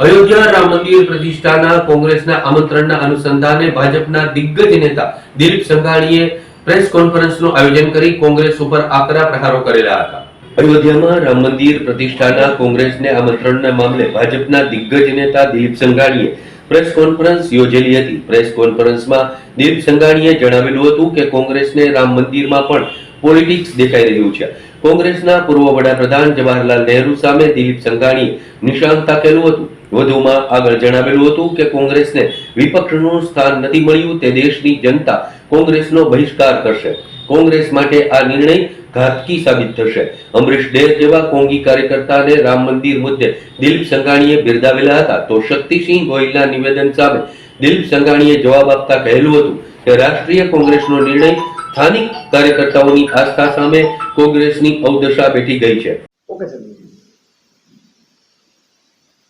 અયોધ્યા રામ મંદિર પ્રતિષ્ઠાના કોંગ્રેસના આમંત્રણના અનુસંધાને ભાજપના દિગ્ગજ નેતા દિલીપ સંઘાણીએ પ્રેસ કોન્ફરન્સનું આયોજન કરી કોંગ્રેસ ઉપર આકરા પ્રહારો કરેલા હતા. અયોધ્યામાં રામ મંદિર પ્રતિષ્ઠાના કોંગ્રેસને આમંત્રણના મામલે ભાજપના દિગ્ગજ નેતા દિલીપ સંઘાણીએ પ્રેસ કોન્ફરન્સ યોજેલી હતી. પ્રેસ કોન્ફરન્સમાં દિલીપ સંઘાણીએ જણાવેલું હતું કે કોંગ્રેસને રામ મંદિરમાં પણ પોલિટિક્સ દેખાઈ રહ્યું છે. કોંગ્રેસના પૂર્વ વડાપ્રધાન જવાહરલાલ નહેરુ સામે દિલીપ સંઘાણીએ નિશાન તાકેલું હતું. વધુમાં આગળ જણાવેલું હતું કે કોંગ્રેસને વિપક્ષનું સ્થાન નથી મળ્યું, તે દેશની જનતા કોંગ્રેસનો બહિષ્કાર કરશે. કોંગ્રેસ માટે આ નિર્ણય ઘાતકી સાબિત થશે. અમરીશ ડેર જેવા કોંગી કાર્યકર્તાને રામ મંદિર મુદ્દે દિલીપ સંઘાણીએ બિરદાવેલા હતા. તો શક્તિસિંહ ગોહિલના નિવેદન સામે દિલીપ સંઘાણીએ જવાબ આપતા કહેલું હતું કે રાષ્ટ્રીય કોંગ્રેસનો નિર્ણય સ્થાનિક કાર્યકર્તાઓની આસ્થા સામે કોંગ્રેસની અવદશા બેઠી ગઈ છે. Okay, sir.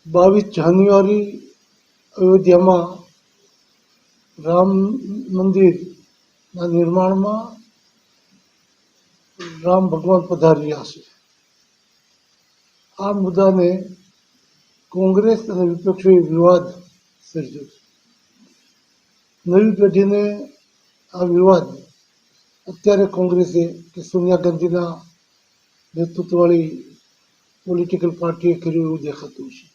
બાવીસ જાન્યુઆરી અયોધ્યામાં રામ મંદિરના નિર્માણમાં રામ ભગવાન પધારી રહ્યા છે. આ મુદ્દાને કોંગ્રેસ અને વિપક્ષોએ વિવાદ સર્જ્યો છે. નવી પેઢીને આ વિવાદ અત્યારે કોંગ્રેસે કે સોનિયા ગાંધીના નેતૃત્વવાળી પોલિટિકલ પાર્ટીએ કર્યું એવું દેખાતું છે.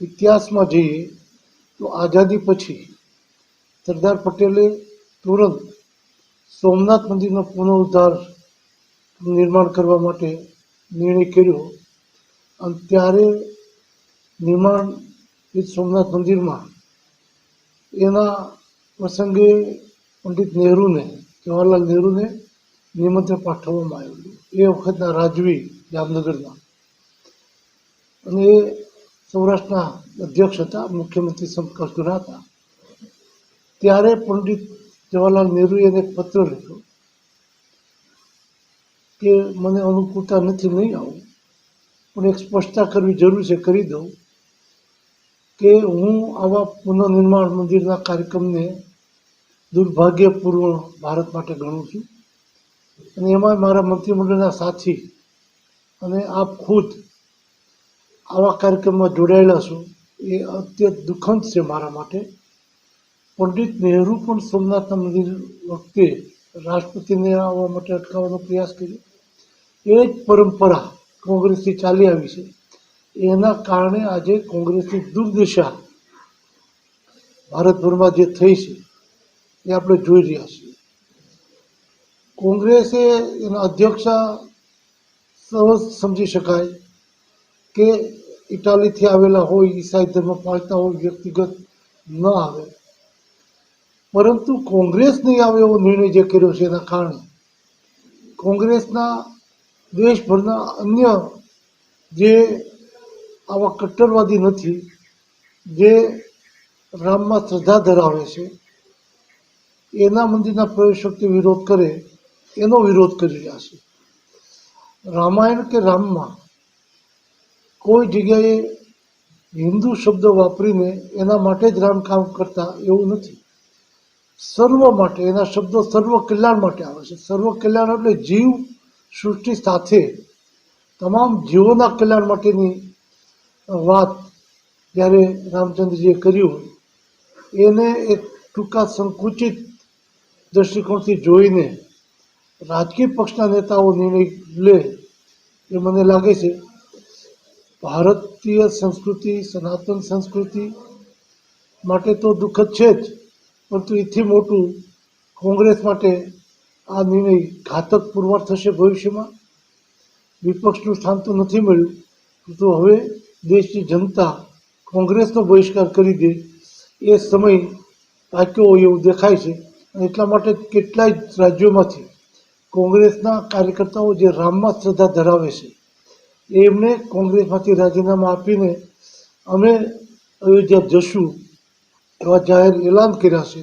ઇતિહાસમાં જઈએ તો આઝાદી પછી સરદાર પટેલે તુરંત સોમનાથ મંદિરનો પુનઃઉદ્ધાર નિર્માણ કરવા માટે નિર્ણય કર્યો અને ત્યારે નિર્માણ સોમનાથ મંદિરમાં એના પ્રસંગે પંડિત નહેરુને, જવાહરલાલ નહેરુને નિમંત્રણ પાઠવવામાં આવેલું. એ વખતના રાજવી જામનગરના અને એ સૌરાષ્ટ્રના અધ્યક્ષ હતા, મુખ્યમંત્રી સંપર્કના હતા. ત્યારે પંડિત જવાહરલાલ નહેરુએ એને પત્ર લખ્યો કે મને અનુકૂળતા નથી, નહીં આવું. પણ એક સ્પષ્ટતા કરવી જરૂર છે, કરી દઉં કે હું આવા પુનઃનિર્માણ મંદિરના કાર્યક્રમને દુર્ભાગ્યપૂર્ણ ભારત માટે ગણું છું. અને એમાં મારા મંત્રીમંડળના સાથી અને આપ ખુદ આવા કાર્યક્રમમાં જોડાયેલા છું. એ અત્યંત દુઃખદ છે મારા માટે. પંડિત નહેરુ પણ સોમનાથ મંદિર વખતે રાષ્ટ્રપતિને આવવા માટે અટકાવવાનો પ્રયાસ કર્યો. એ જ પરંપરા કોંગ્રેસથી ચાલી આવી છે. એના કારણે આજે કોંગ્રેસની દુર્દશા ભારતભરમાં જે થઈ છે, એ આપણે જોઈ રહ્યા છીએ. કોંગ્રેસે એના અધ્યક્ષા સહજ સમજી શકાય. કે ઇટાલીથી આવેલા હોય ઈસાઈ ધર્મ પાળતા હોય, વ્યક્તિગત ન આવે. પરંતુ કોંગ્રેસ નહીં આવે એવો નિર્ણય જે કર્યો છે એના કારણે. કોંગ્રેસના દેશભરના અન્ય જે આવા કટ્ટરવાદી નથી, જે રામમાં શ્રદ્ધા ધરાવે છે, એના મંદિરના પ્રવેશ વખતે વિરોધ કરે, એનો વિરોધ કરી રહ્યા છે. રામાયણ કે રામમાં કોઈ જગ્યાએ હિન્દુ શબ્દ વાપરીને એના માટે જ રામકામ કરતા એવું નથી. સર્વ માટે, એના શબ્દો સર્વ કલ્યાણ માટે આવે છે. સર્વ કલ્યાણ એટલે જીવ સૃષ્ટિ સાથે તમામ જીવોના કલ્યાણ માટેની વાત જ્યારે રામચંદ્રજીએ કર્યું એને એક ટૂંકા સંકુચિત દૃષ્ટિકોણથી જોઈને રાજકીય પક્ષના નેતાઓ નિર્ણય લે એ મને લાગે છે ભારતીય સંસ્કૃતિ, સનાતન સંસ્કૃતિ માટે તો દુઃખદ છે જ, પરંતુ એથી મોટું કોંગ્રેસ માટે આ નિર્ણય ઘાતક પુરવાર થશે ભવિષ્યમાં. વિપક્ષનું સ્થાન તો નથી મળ્યું તો હવે દેશની જનતા કોંગ્રેસનો બહિષ્કાર કરી દે એ સમય પાક્યો હોય એવું દેખાય છે. એટલા માટે કેટલાય રાજ્યોમાંથી કોંગ્રેસના કાર્યકર્તાઓ જે રામમાં શ્રદ્ધા ધરાવે છે એમણે કોંગ્રેસમાંથી રાજીનામું આપીને અમે અયોધ્યા જશું એવા જાહેર એલાન કર્યા છે.